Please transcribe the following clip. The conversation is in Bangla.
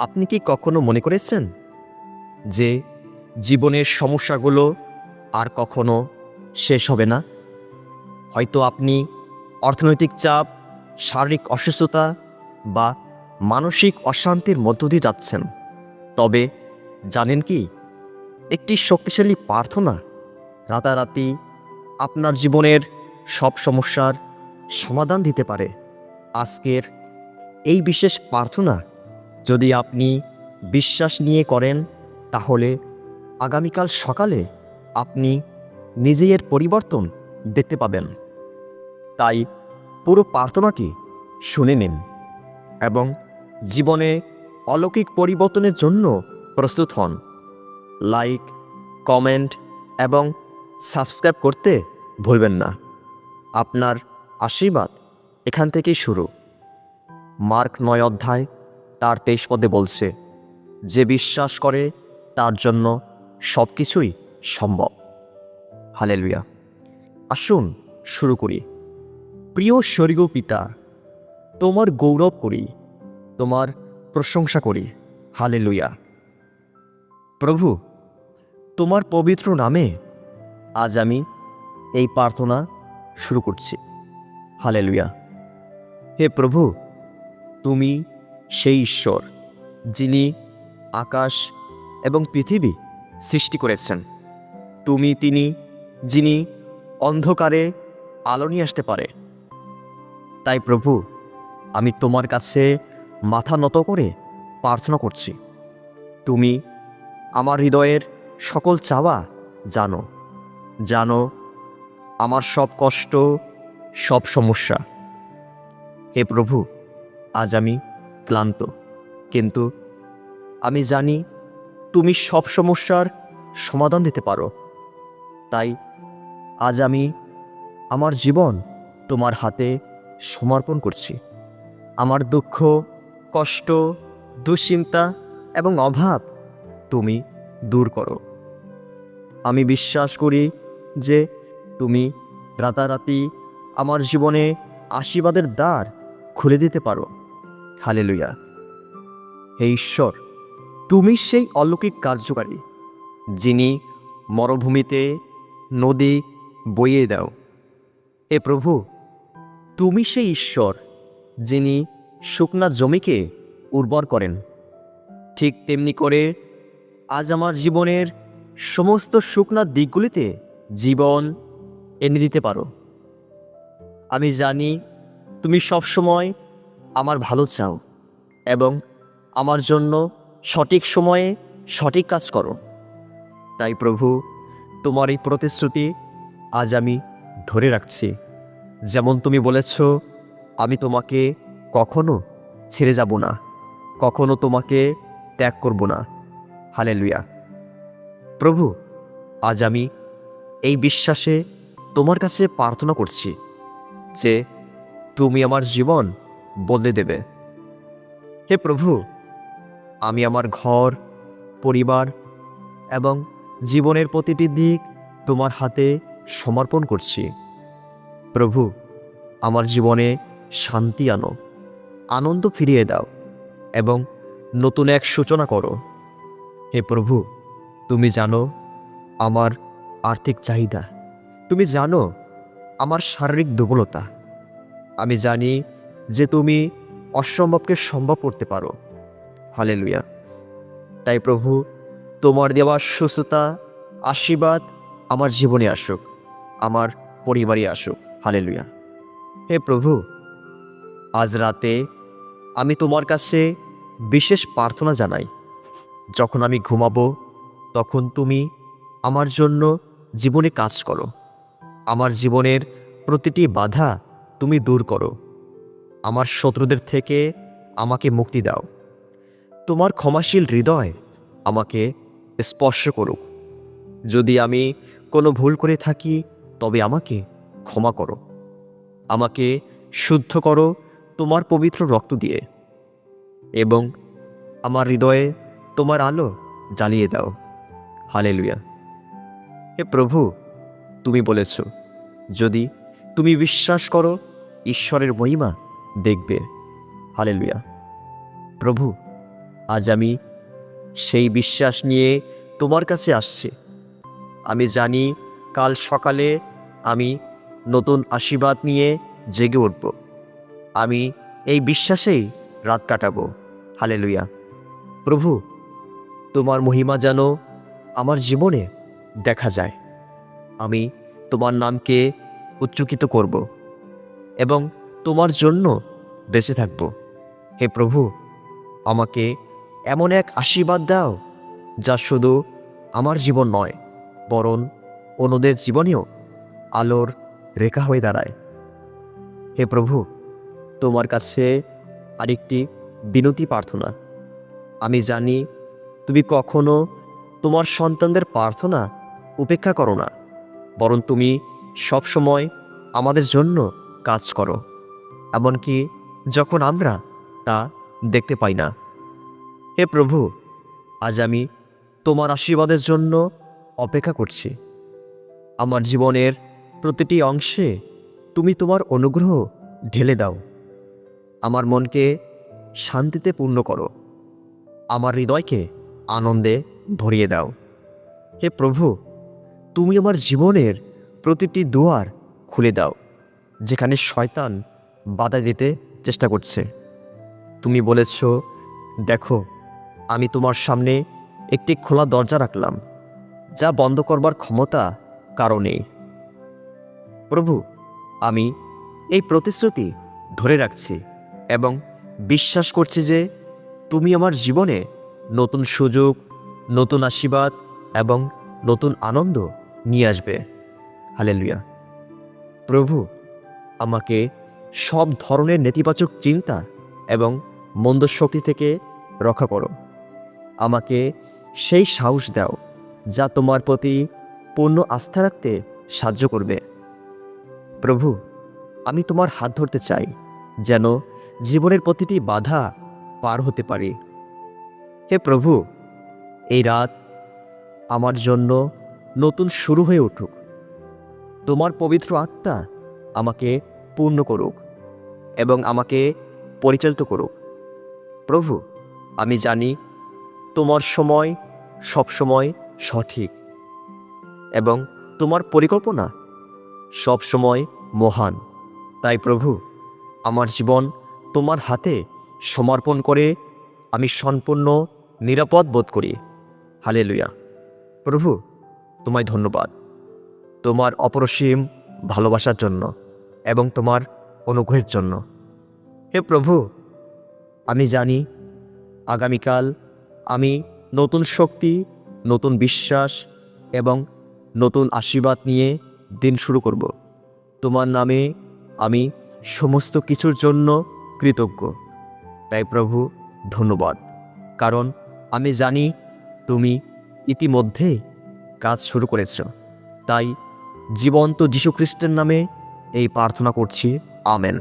আপনি কি কখনো মনে করেছেন যে জীবনের সমস্যাগুলো আর কখনো শেষ হবে না? হয়তো আপনি অর্থনৈতিক চাপ, শারীরিক অসুস্থতা বা মানসিক অশান্তির মধ্য দিয়ে যাচ্ছেন। তবে জানেন কি, একটি শক্তিশালী প্রার্থনা রাতারাতি আপনার জীবনের সব সমস্যার সমাধান দিতে পারে। আজকের এই বিশেষ প্রার্থনা যদি আপনি বিশ্বাস নিয়ে করেন, তাহলে আগামীকাল সকালে আপনি নিজেই এর পরিবর্তন দেখতে পাবেন। তাই পুরো প্রার্থনাটি শুনে নিন এবং জীবনে অলৌকিক পরিবর্তনের জন্য প্রস্তুত হন। লাইক, কমেন্ট এবং সাবস্ক্রাইব করতে ভুলবেন না। আপনার আশীর্বাদ এখান থেকেই শুরু। মার্ক নয় অধ্যায় তার তেইশ পদে বলছে, যে বিশ্বাস করে, তার জন্য সব কিছুই সম্ভব। হালেলুয়া। আসুন, শুরু করি। প্রিয় স্বর্গীয় পিতা, তোমার গৌরব করি, তোমার প্রশংসা করি। হালেলুয়া। প্রভু, তোমার পবিত্র নামে আজ আমি এই প্রার্থনা শুরু করছি। হালেলুয়া। হে প্রভু, তুমি সেই ঈশ্বর, যিনি আকাশ এবং পৃথিবী সৃষ্টি করেছেন। তুমি তিনি, যিনি অন্ধকারে আলো নিয়ে আসতে পারে। তাই প্রভু, আমি তোমার কাছে মাথা নত করে প্রার্থনা করছি। তুমি আমার হৃদয়ের সকল চাওয়া জানো। জানো আমার সব কষ্ট, সব সমস্যা। হে প্রভু, আজ আমি ক্লান্ত। কিন্তু আমি জানি তুমি সব সমস্যার সমাধান দিতে পারো। তাই আজ আমি আমার জীবন তোমার হাতে সমর্পণ করছি। আমার দুঃখ, কষ্ট, দুশ্চিন্তা এবং অভাব তুমি দূর করো। আমি বিশ্বাস করি যে তুমি রাতারাতি আমার জীবনে আশীর্বাদের দ্বার খুলে দিতে পারো। হালেলুয়া। হে ঈশ্বর, তুমি সেই অলৌকিক কার্যকারী, যিনি মরুভূমিতে নদী বইয়ে দাও। এ প্রভু, তুমি সেই ঈশ্বর, যিনি শুকনা জমিকে উর্বর করেন। ঠিক তেমনি করে আজ আমার জীবনের সমস্ত শুকনা দিকগুলিতে জীবন এনে দিতে পারো। আমি জানি তুমি সবসময় আমার ভালো চাও এবং আমার জন্য সঠিক সময়ে সঠিক কাজ করো। তাই প্রভু, তোমার এই প্রতিশ্রুতি আজ আমি ধরে রাখছি। যেমন তুমি বলেছ, আমি তোমাকে কখনো ছেড়ে যাব না, কখনো তোমাকে ত্যাগ করব না। হালেলুয়া। প্রভু, আজ আমি এই বিশ্বাসে তোমার কাছে প্রার্থনা করছি যে তুমি আমার জীবন বদলে দেবে। হে প্রভু আমি আমার ঘর পরিবার এবং জীবনের প্রতিটি দিক তোমার হাতে সমর্পণ করছি। প্রভু আমার জীবনে শান্তি আনো আনন্দ ফিরিয়ে দাও এবং নতুন এক সূচনা করো। হে প্রভু তুমি জানো আমার আর্থিক চাহিদা। তুমি জানো আমার শারীরিক দুর্বলতা। আমি জানি যে তুমি অসম্ভবকে সম্ভব করতে পারো। হলে হালেলুয়া। তাই প্রভু, তোমার দেওয়া সুস্থতা, আশীর্বাদ আমার জীবনে আসুক, আমার পরিবারে আসুক। হালে লুইয়া হে প্রভু, আজ রাতে আমি তোমার কাছে বিশেষ প্রার্থনা জানাই। যখন আমি ঘুমাবো, তখন তুমি আমার জন্য জীবনে কাজ করো। আমার জীবনের প্রতিটি বাধা তুমি দূর করো। আমার শত্রুদের থেকে আমাকে মুক্তি দাও। তোমার ক্ষমাশীল হৃদয় আমাকে স্পর্শ করুক। যদি আমি কোনো ভুল করে থাকি, তবে আমাকে ক্ষমা করো। আমাকে শুদ্ধ করো তোমার পবিত্র রক্ত দিয়ে এবং আমার হৃদয়ে তোমার আলো জ্বালিয়ে দাও। হালেলুয়া। হে প্রভু, তুমি বলেছ, যদি তুমি বিশ্বাস করো ঈশ্বরের মহিমা দেখবে। হালেলুয়া। প্রভু, আজ আমি সেই বিশ্বাস নিয়ে তোমার কাছে আসছি। আমি জানি কাল সকালে আমি নতুন আশীর্বাদ নিয়ে জেগে উঠব। আমি এই বিশ্বাসেই রাত কাটাবো। হালেলুয়া। প্রভু, তোমার মহিমা যেন আমার জীবনে দেখা যায়। আমি তোমার নামকে উচ্চকিত করব এবং তোমার জন্য বেঁচে থাকব। হে প্রভু, আমাকে এমন এক আশীর্বাদ দাও, যা শুধু আমার জীবন নয়, বরং অন্যদের জীবনেও আলোর রেখা হয়ে দাঁড়ায়। হে প্রভু, তোমার কাছে আরেকটি বিনতি প্রার্থনা। আমি জানি তুমি কখনো তোমার সন্তানদের প্রার্থনা উপেক্ষা করো না, বরং তুমি সবসময় আমাদের জন্য কাজ করো। এমনকি যখন আমরা তা দেখতে পাই না। হে প্রভু, আজ আমি তোমার আশীর্বাদের জন্য অপেক্ষা করছি। আমার জীবনের প্রতিটি অংশে তুমি তোমার অনুগ্রহ ঢেলে দাও। আমার মনকে শান্তিতে পূর্ণ করো। আমার হৃদয়কে আনন্দে ভরিয়ে দাও। হে প্রভু, তুমি আমার জীবনের প্রতিটি দুয়ার খুলে দাও, যেখানে শয়তান বাধা দিতে চেষ্টা করছে। তুমি বলেছ, দেখো, আমি তোমার সামনে একটি খোলা দরজা রাখলাম, যা বন্ধ করবার ক্ষমতা কারও নেই। প্রভু, আমি এই প্রতিশ্রুতি ধরে রাখছি এবং বিশ্বাস করছি যে তুমি আমার জীবনে নতুন সুযোগ, নতুন আশীর্বাদ এবং নতুন আনন্দ নিয়ে আসবে। হালেলুয়া। প্রভু, আমাকে সব ধরনের নেতিবাচক চিন্তা এবং মন্দ শক্তি থেকে রক্ষা করো। আমাকে সেই সাহস দাও যা তোমার প্রতি পূর্ণ আস্থা রাখতে সাহায্য করবে। প্রভু, আমি তোমার হাত ধরতে চাই যেন জীবনের প্রতিটি বাধা পার হতে পারি। হে প্রভু, এই রাত আমার জন্য নতুন শুরু হয়ে উঠুক। তোমার পবিত্র আত্মা আমাকে পূর্ণ করুক। এবং আমাকে পরিচালিত করুক। প্রভু, আমি জানি তোমার সময় সব সময় সঠিক এবং তোমার পরিকল্পনা সব সময় মহান। তাই প্রভু, আমার জীবন তোমার হাতে সমর্পণ করে আমি সম্পূর্ণ নিরাপদ বোধ করি। হালে লুয়া প্রভু, তোমায় ধন্যবাদ। তোমার অপরসীম ভালোবাসার জন্য এবং তোমার অনুগ্রহের জন্য। হে প্রভু, আমি জানি, আগামীকাল আমি নতুন শক্তি, নতুন বিশ্বাস এবং নতুন আশীর্বাদ নিয়ে দিন শুরু করব। তোমার নামে আমি সমস্ত কিছুর জন্য কৃতজ্ঞ। তাই প্রভু, ধন্যবাদ। কারণ আমি জানি তুমি ইতিমধ্যে কাজ শুরু করেছ। তাই জীবন্ত যীশুখ্রিস্টের নামে এই প্রার্থনা করছি। আমেন